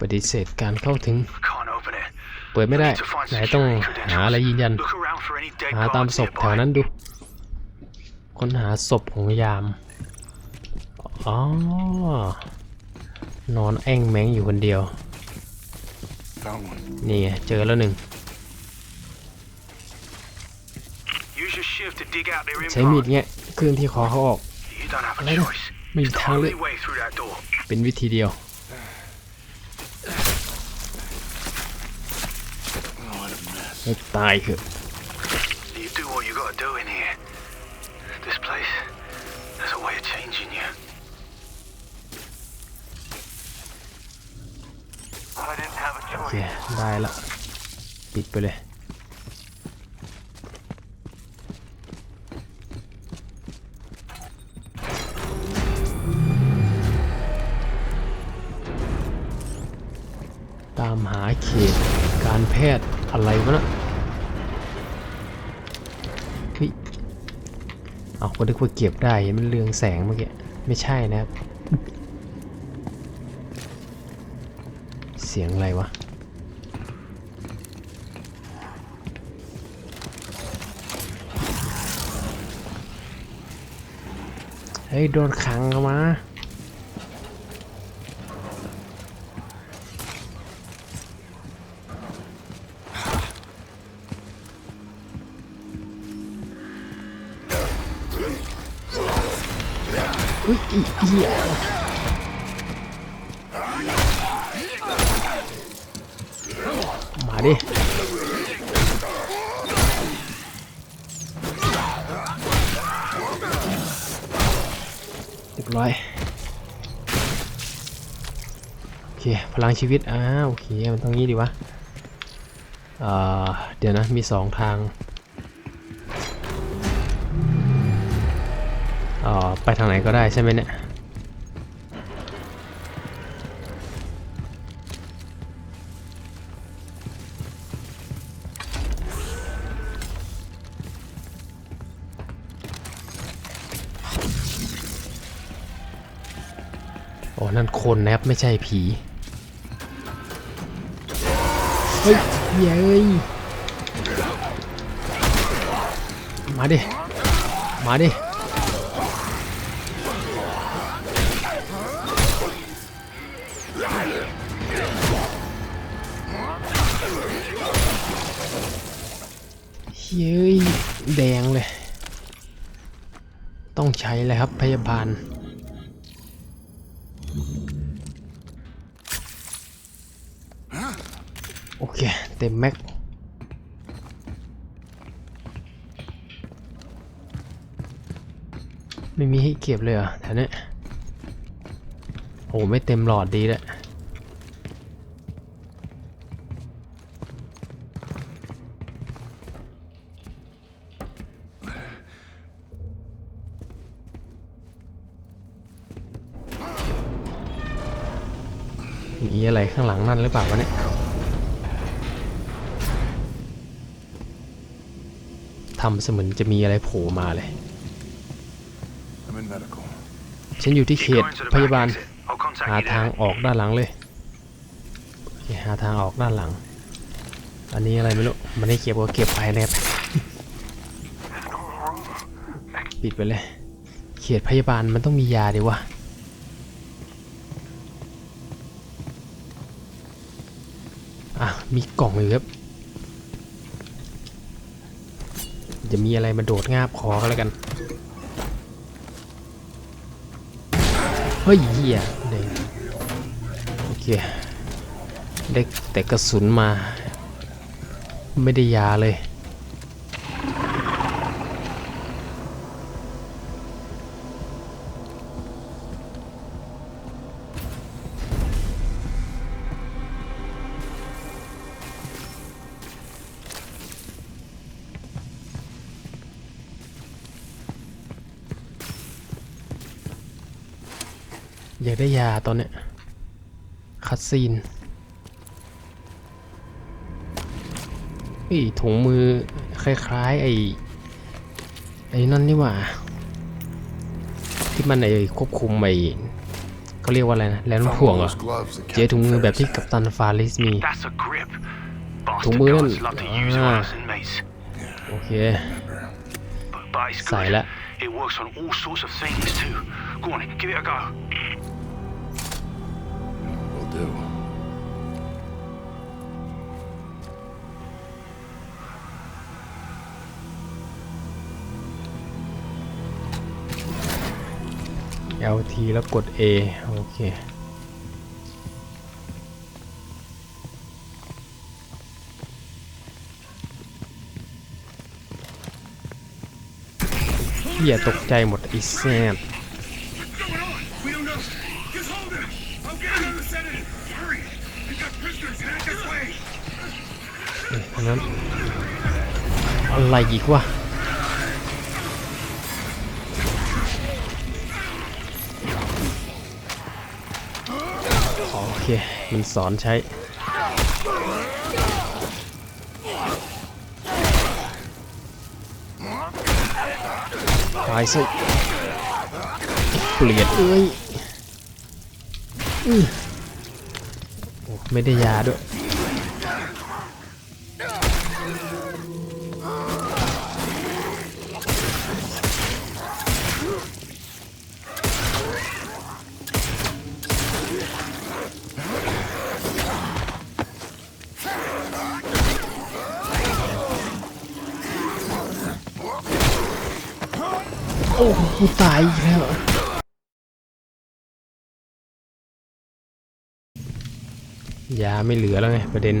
ปฏิเสธการเข้าถึง Can't open it. เปิดไม่ได้ Need to find ไหนต้อง security หาอะไรยืนยัน Look around for any dead หาตาม guards ศพแถว nearby. นั้นดู ค้นหาศพของยาม อ๋อ นอนแอ่งแมงอยู่คนเดียว Found one. นี่ไงเจอแล้วหนึ่ง Use your shift to dig out their ใช้มีด implant. เงี้ยเคลื่อนที่คอเขาออก You don't have a Later. choice. ไม่มี It's the ทางเลือก only way through that door. เป็นวิธีเดียว Oh, what a mess. ให้ตายเถอะ You do what you gotta do in here. This place has a way of changing you. I didn't have a โอเค choice. ได้ละ ปิดไปเลย ตามหาเขตการแพทย์อะไรวะนะเฮ้ย เอาก็นึกว่าเก็บได้เห็นมันเรืองแสงเมื่อกี้ไม่ใช่นะครับ เสียงอะไรวะเฮ้ยโดนขังเข้ามา เหี้ยมาดิเรียบร้อยโอเค พลังชีวิต อ้าโอเค มันต้องงี้ดีวะเอ่อเดี๋ยวนะ มีสองทางอ่อไปทางไหนก็ได้ใช่ไหมเนี่ย นั่นคนนะครับ ไม่ใช่ผี เฮ้ยเย้ยมาดิ มาดิ เย้ย แดงเลย ต้องใช้เลยครับพยาบาล โอ เต็มแม็กไม่มีให้เก็บเลยเหรอะแถวนี้โอ้ไม่เต็มหลอดดีแล้วมีอะไรข้างหลังนั่นหรือเปล่าวะเนี่ย ทำเสมือนจะมีอะไรโผล่มาเลย I'm in medical. ฉันอยู่ที่เข Keep ต going to the พ back ยาบาล exit. I'll contact หา you ทาง there. ออกด้านหลังเลยโอเคหาทางออกด้านหลัง อันนี้อะไรไม่รู้ มันให้เก็บก็เก็บไปนะครับปิดไปเลย เขตพยาบาลมันต้องมียาดิวะอะมีกล่องอยู่ครับ มีอะไรมาโดดงาบคอก็แล้วกัน เฮ้ยเหี้ยเด็กโอเค ได้แต่กระสุนมา ไม่ได้ยาเลย อยากได้ยาตอนเนี้ยคัสซีนอีถุงมือคล้ายๆ ไอ้ไอ้นั่นนี่ว่า ที่มันไอ้ควบคุมไอ้เขาเรียกว่าอะไรนะแลนด์ห่วงเหเจ๊ถุงมือแบบที่กัปตันฟาริสมี ถุงมือนั่นโอเค ใส่ละ It works on all sorts of things too. Go on, give it a go. LT แล้วกด A โอเคอย่าตกใจหมดไอ้แซ่นั้นอะไรอีกวะ มันสอนใช้ ตายสิเปลี่ยนเอ้ยอไม่ได้ยาด้วย อ้กูตายอีกแล้วยาไม่เหลือแล้วไงประเด็น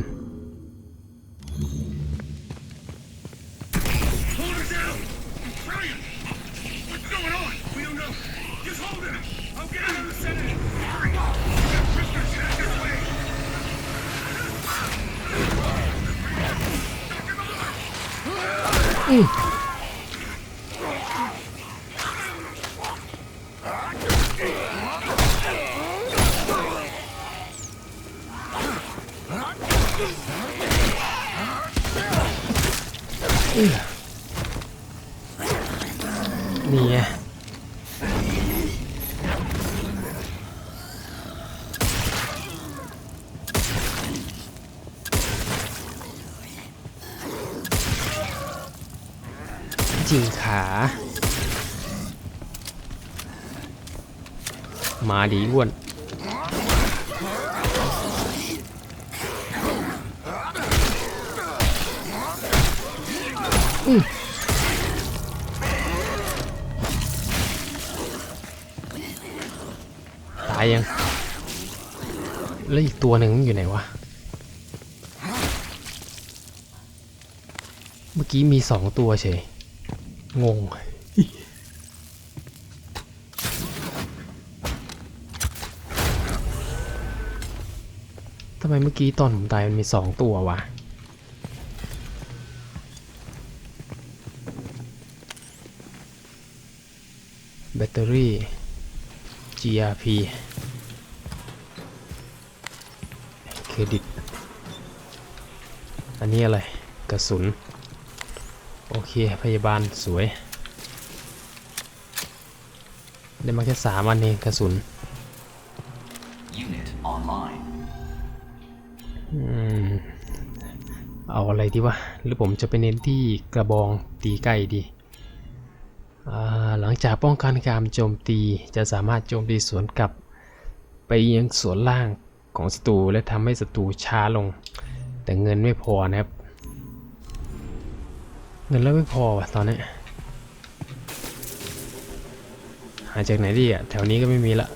นี่ไงจิงขา มาดีอ้วนตายยัง แล้วอีกตัวหนึ่งอยู่ไหนวะ เมื่อกี้มีสองตัวเฉย งง ทำไมเมื่อกี้ตอนผมตายมันมีสองตัววะแบตเตอรี่ GRP เครดิต อันนี้อะไร กระสุน โอเค พยาบาลสวย ได้มาแค่สามอันเองกระสุน Unit online. อืมเอาอะไรดีวะ หรือผมจะไปเน้นที่กระบองตีไก่ดีอ่าหลัง จากป้องกันการโจมตีจะสามารถโจมตีสวนกลับ ไปยังส่วนล่างของศัตรูและทำให้ศัตรูช้าลง แต่เงินไม่พอนะครับ เงินแล้วไม่พอว่ะตอนนี้หาจากไหนดีอะแถวนี้ก็ไม่มีละ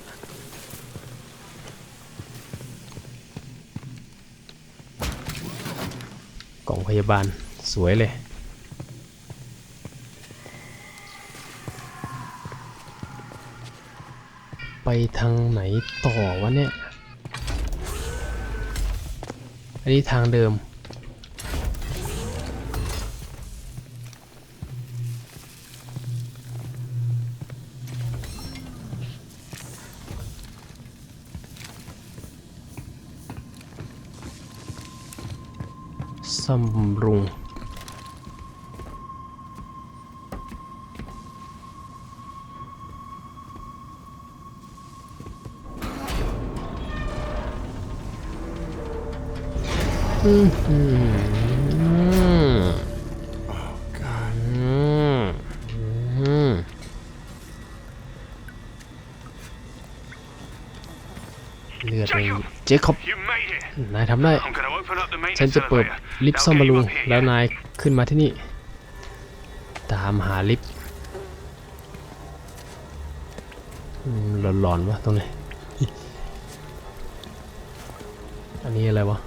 กล่องพยาบาลสวยเลย ไปทางไหนต่อวะเนี่ย อันนี้ทางเดิม สำรุง เลือดเลยเจคอบ You made it. นายทำได้ I'm gonna open up the ฉัน maintenance จะเปิด elevator. ลิฟต์ That'll ซ่อม get บำรุ you ง up here. แล้วนายขึ้นมาที่นี่ ตามหาลิฟต์อืมหลอนๆวะตรงนี้อันนี้อะไรวะ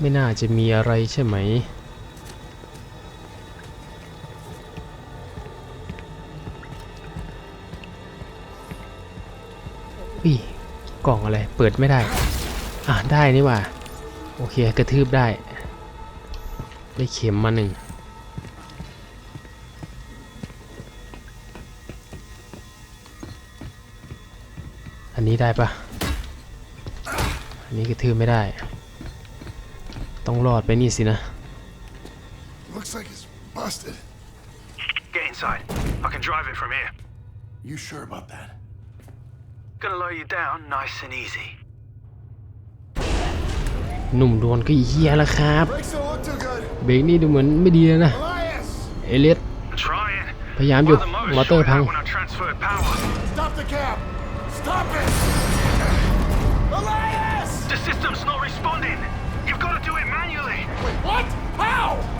ไม่น่าจะมีอะไรใช่ไหมอีกล่องอะไร เปิดไม่ได้ อะ ได้นี่ว่า โอเค กระทืบได้ ได้เข็มมาหนึ่งอันนี้ได้ปะอันนี้กระทืบไม่ได้ ต้องรอดไปนี่สินะ Looks like it's busted. Get inside. I can drive it from here. You sure about that? Gonna lower you down nice and easy. หนุ่มโดนก็อีเหี้ยแล้วครับ Brakes don't look too good. เบรกนี่ดูเหมือนไม่ดีเลยนะ Elias! เอเลียส I'm trying. พยายามอ One ยู่ of the มอ motors เตอร์ shorted พัง out when I transferred power. Stop the cab! Stop it!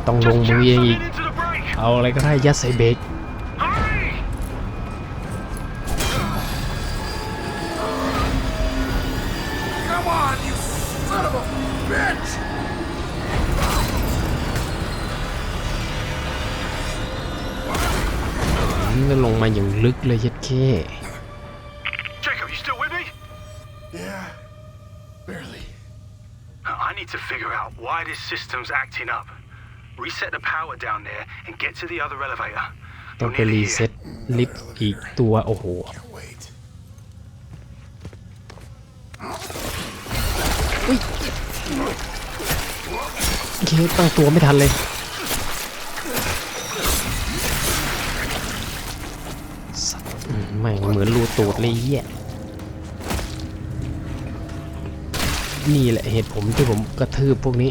ต้องล Just งมื jam อเองอีก something into the brake. เอาอะไรก็ได้ยัดใส่เบรก Hurry! Come on, you son of a bitch! มันลงมาอย่างลึกเลยยัดเข้ Jacob, you still with me? Yeah, barely. I need to figure out why this system's acting up. Reset the power down there and get to the other elevator. ต้อง You're ไป nearly รี here. เซ็ตลิฟต์อีกตัว โอ้โห Can't wait. โอเคตั้งตัวไม่ทันเลย สัตว์อืมไม่งเหมือนรูตูดเลยเหี้ย นี่แหละเหตุผมที่ผมกระทืบพวกนี้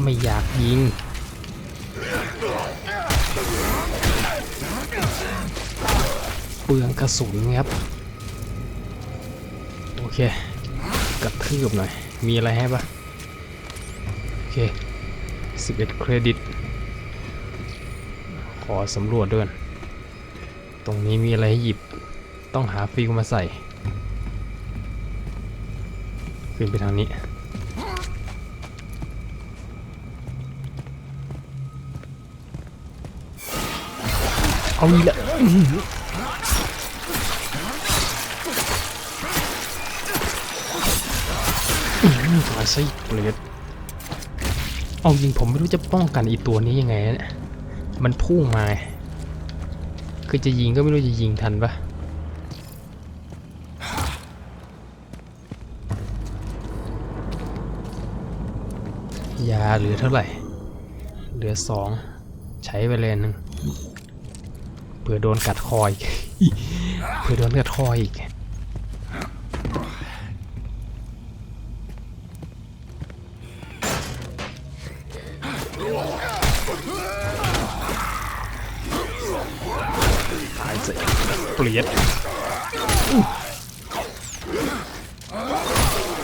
ไม่อยากยิง เปลืองกระสุนครับ โอเค กระทืบหน่อย มีอะไรให้ปะโอเค 11 เครดิต ขอสำรวจด้วย ตรงนี้มีอะไรให้หยิบ ต้องหาฟิลมาใส่ ขึ้นไปทางนี้ เอาอีกแล้วอื้อหืออื้อหือตายสิเลือดเอายิงผมไม่รู้จะป้องกันอีตัวนี้ยังไงนะเนี่ยมันพุ่งมา คือจะยิงก็ไม่รู้จะยิงทันปะยาเหลือเท่าไหร่ เหลือสอง ใช้ไปเลยอันหนึ่ง เผื่อโดนกัดคออีกเผื่อโดนกัดคอยอีกตายสิเปลี่ยน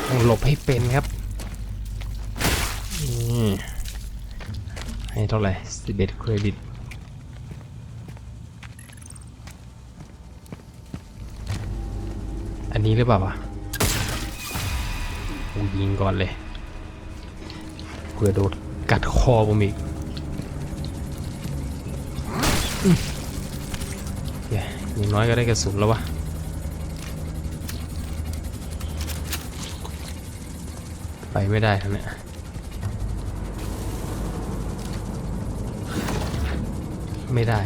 ต้องหลบให้เป็นครับนี่ให้เท่าไหร่11เครดิต หรือเปล่าวะกูยิงก่อนเลยเผื่อโดนกัดคอผมอีกอืมเดี๋ยวอย่างน้อยก็ได้กระสุนแล้ววะไปไม่ได้ทั้งนี้ไม่ได้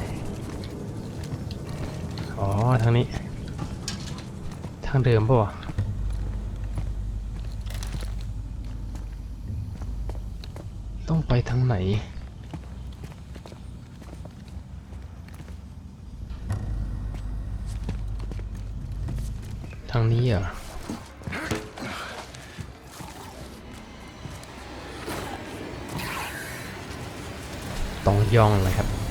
อ๋อ ทางนี้างเดิมป่ะวะต้องไปทางไหน ทางนี้เหรอต้องย่องเลยครับ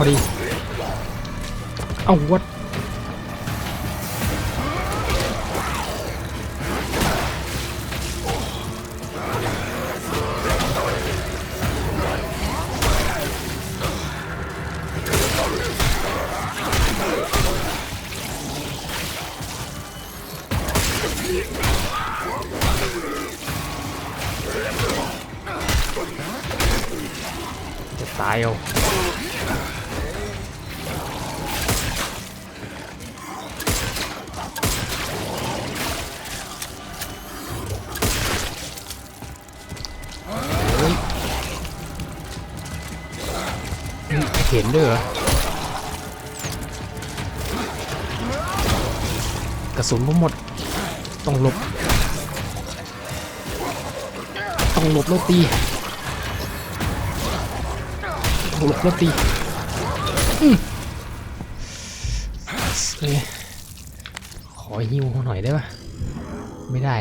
พอดี เอาวัด เห็นด้วยเหรอกระสุนผมหมด ต้องหลบ ต้องหลบแล้วตีต้องหลบแล้วตีอืมขอหิวหน่อยได้ปะไม่ได้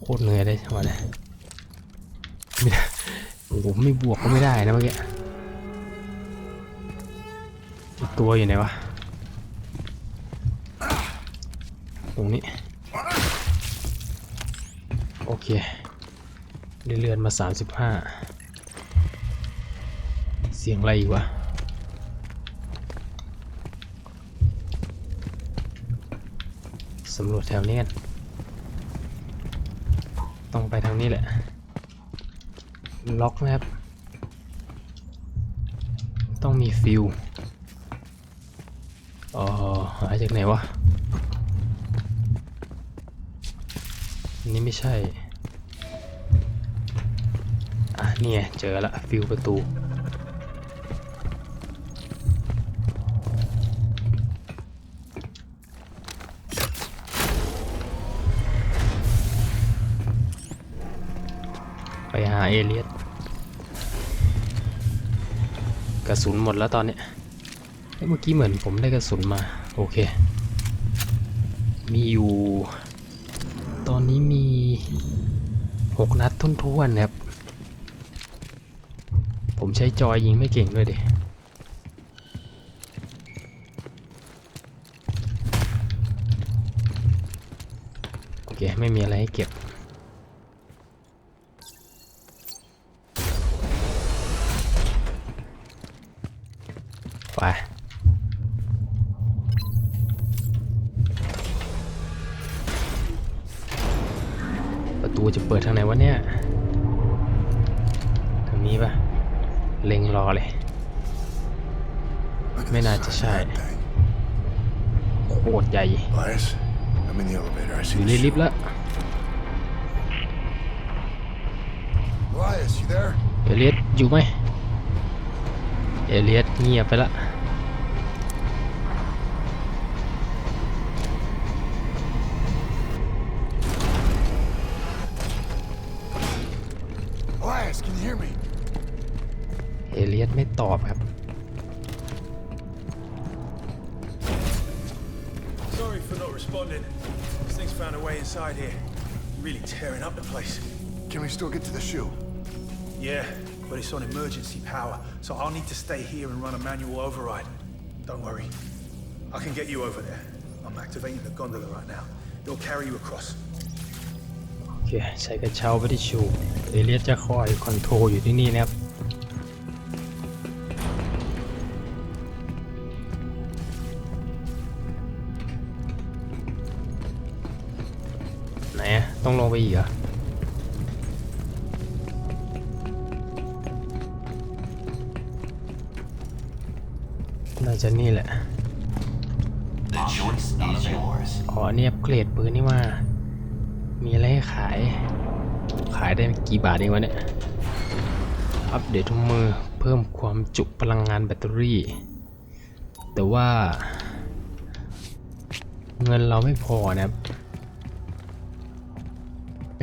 โคตรเหนื่อยเลยจังหวะเนี้ยไม่ได้โอ้โหไม่บวกก็ไม่ได้นะเมื่อกี้ ตัวอยู่ไหนวะ ตรงนี้ โอเคเลื่อนมา 35 เสียงอะไรอีกวะสำรวจแถวนี้กันต้องไปทางนี้แหละ ล็อกนะครับ ต้องมีฟิว อ๋อหาจากไหนวะอันนี้ไม่ใช่ อะนี่เจอละฟิวประตูไปหาเอเลียสกระสุนหมดแล้วตอนเนี้ย เมื่อกี้เหมือนผมได้กระสุนมา โอเค มีอยู่ ตอนนี้มีหกนัดทุ่นท้วนครับ ผมใช้จอยยิงไม่เก่งด้วยดิโอเค ไม่มีอะไรให้เก็บ ลิฟ chute. ต์แล้ว Elias, you there? เอเลียสอยู่ไหมเอเลียสเงียบไปละ Elias, can you hear me? เอเลียสไม่ตอบครับ for not responding. This thing's found a way inside here. Really tearing up the place. Can we still get to the shoe? Yeah, but it's on emergency power, so I'll need to stay here and run a manual override. Don't worry. I can get you over there. I'm activating the gondola right now. It'll carry you across. โอเค ใช้กระเช้าไปที่ชู เอเลียสจะคอยคอนโทรลอยู่ที่นี่นะครับ ต้องลงไปอีกเหรอน่าจะนี่แหละ The choice is yours. อ๋อเนี่ยเกรดปืนนี่มา มีอะไรให้ขาย ขายได้กี่บาทเองวะเนี่ย อัปเดตทุกมือ เพิ่มความจุพลังงานแบตเตอรี่ แต่ว่า เงินเราไม่พอนะครับ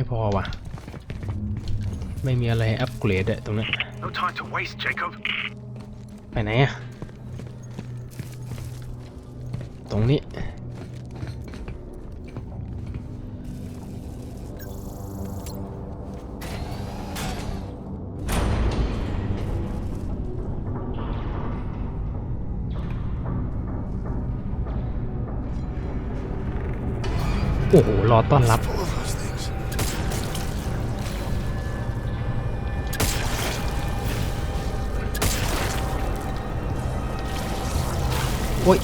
พอว่ะ ไม่มีอะไรให้อัปเกรดอะตรงนั้น No time to waste, Jacob. ไปไหนอะตรงนี้ โอ้โห รอต้อนรับ Full of อ้ย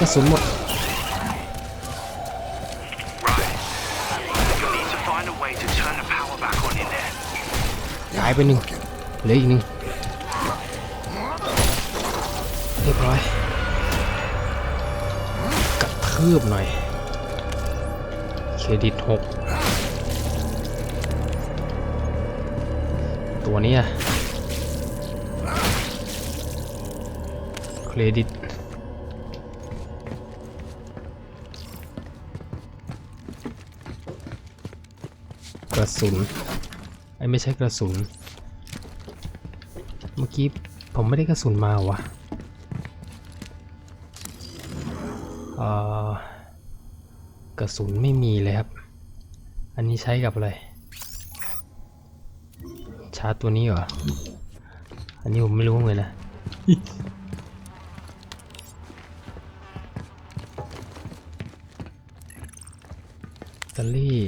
กระสุนหมด ไปหนึ่งเหลืออีกหนึ่งเรียบร้อยกระทืบหน่อยเครดิตหกตัวนี้ยเครดิตกระสุนไอ้ไม่ใช่กระสุน เมื่อกี้ผมไม่ได้กระสุนมาวะเอ่อกระสุนไม่มีเลยครับ อันนี้ใช้กับอะไร ชาร์จตัวนี้เหรอ อันนี้ผมไม่รู้เลยนะ แบตเตอรี่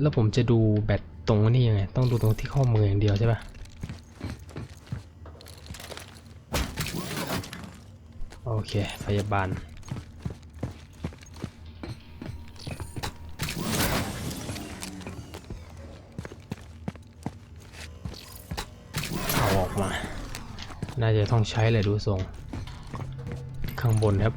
แล้วผมจะดูแบตตรงนี้ยังไง ต้องดูตรงที่ข้อมืออย่างเดียวใช่ปะโเค พยาบาล เอาออกมา น่าจะต้องใช้เลยดูทรง ข้างบนครับ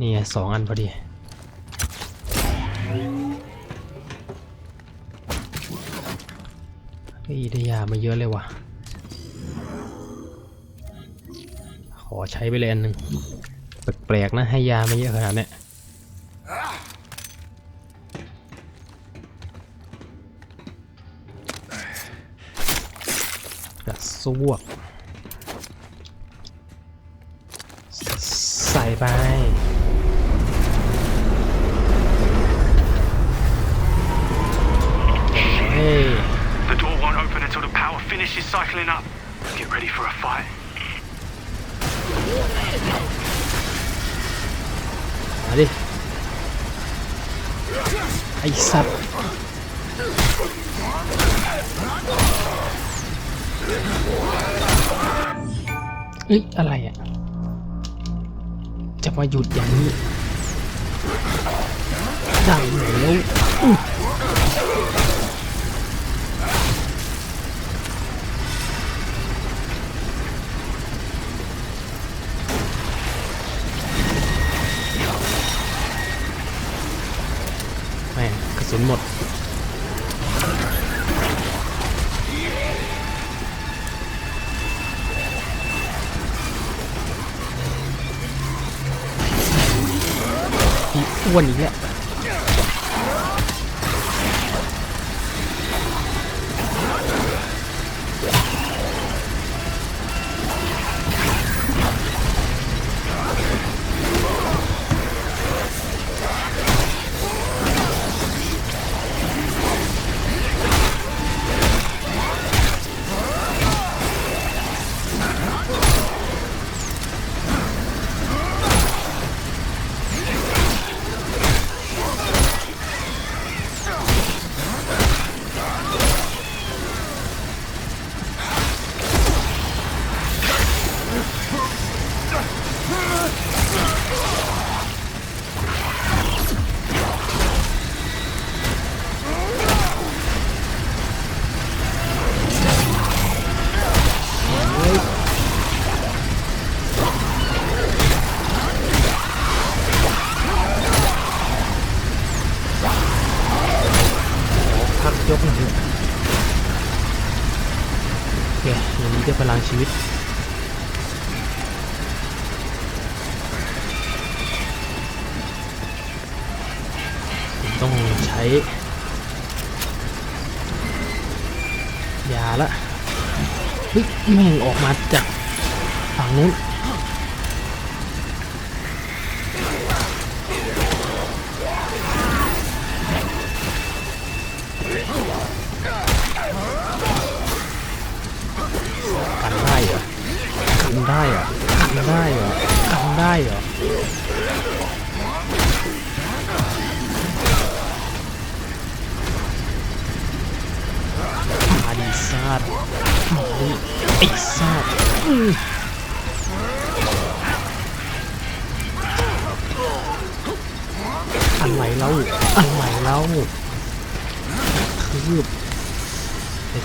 นี่สองอันพอดี เฮ้ยได้ยามาเยอะเลยว่ะ ขอใช้ไปเลยอันหนึ่งแปลกๆนะให้ยามาเยอะขนาดเนี้ยกระซวกใส่ไป ไอสัตว์เอ้ย อะไรอะ จะมาหยุดอย่างนี้ ได้แล้ว อีอ้วนอีกแล้ ด้วยพลังชีวิต ผมต้องใช้ ยาละเฮ้ยแม่งออกมาจากฝั่งนู้นกัน คืบเอ็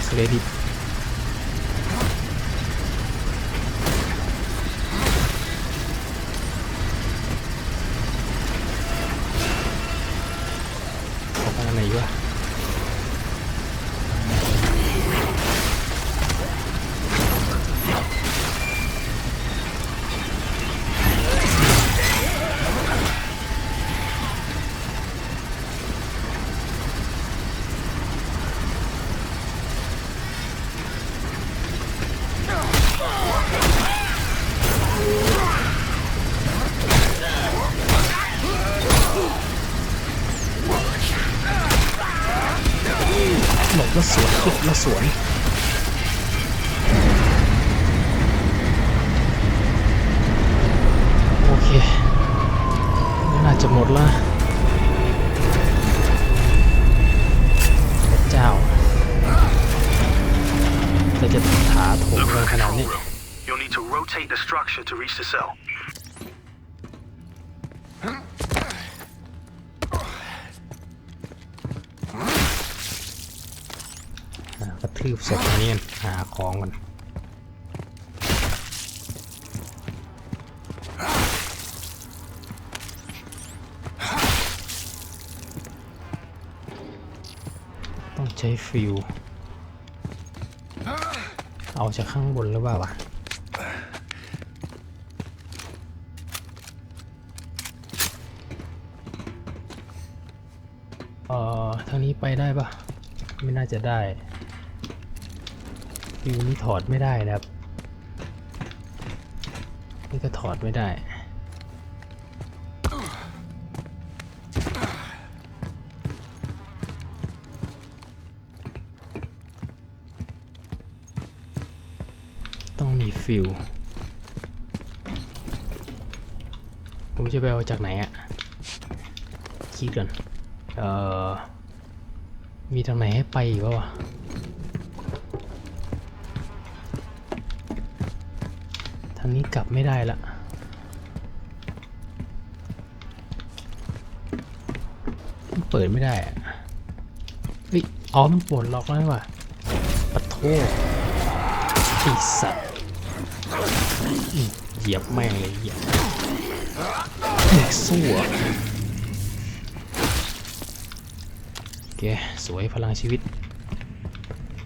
จะหมดละพระเจ้าเราจะถาโถม Look กัน for ข the นาด control นี้ room. You'll need to rotate the structure to reach the cell. อ่ากระทืบศพอันนี้กันหาของกัน ช้ฟิว เอาจากข้างบนหรือเปล่าวะเอ่อทางนี้ไปได้ปะไม่น่าจะได้ฟิวนี่ถอดไม่ได้นะครับ นี่ก็ถอดไม่ได้ ฟิวผมจะไปเอาจากไหนอะคิดก่อน เอ่อ มีทางไหนให้ไปอีกปะวะทางนี้กลับไม่ได้ละเปิดไม่ได้อะเฮ้ย อ๋อ มันปลดล็อกแล้วว่ะปะโทไอสัตว์ เหยียบแม่งเลยเหยียบเด็กสู้อะโอเคสวยพลังชีวิต